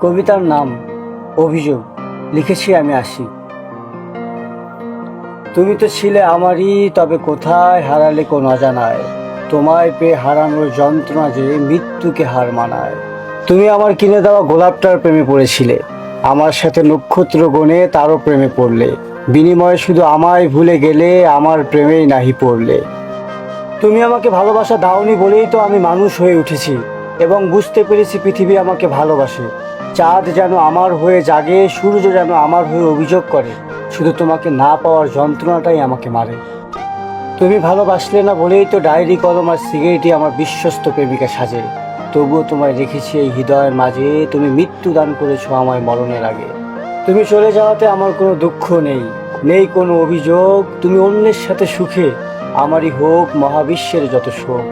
কবিতার নাম, অভিযোগ, লিখেছি আমি আসি। তুমি তো ছিলে আমারই, তবে কোথায় হারালে কোন অজানায়? তোমায় পেয়ে হারানোর যন্ত্রণা যে মৃত্যুকে হার মানায়। তুমি আমার কিনে দেওয়া গোলাপটার প্রেমে পড়েছিলে। আমার সাথে নক্ষত্র গণে তারও প্রেমে পড়লে। বিনিময়ে শুধু আমায় ভুলে গেলে আমার প্রেমেই নাহি পড়লে। তুমি আমাকে ভালোবাসা দাওনি বলেই তো আমি মানুষ হয়ে উঠেছি। এবং বুঝতে পেরেছি পৃথিবী আমাকে ভালোবাসে। চাঁদ যেন আমার হয়ে জাগে, সূর্য যেন আমার হয়ে অভিযোগ করে। শুধু তোমাকে না পাওয়ার যন্ত্রণাটাই আমাকে মারে। তুমি ভালোবাসলে না বলেই তো ডায়েরি, কলম আর সিগারেটই আমার বিশ্বস্ত প্রেমিকা সাজে। তবুও তোমায় রেখেছি এই হৃদয়ের মাঝে, তুমি মৃত্যু দান করেছ আমায় মরণের আগে। তুমি চলে যাওয়াতে আমার কোনো দুঃখ নেই নেই কোনো অভিযোগ। তুমি অন্যের সাথে সুখে, আমারই হোক মহাবিশ্বের যত শোক।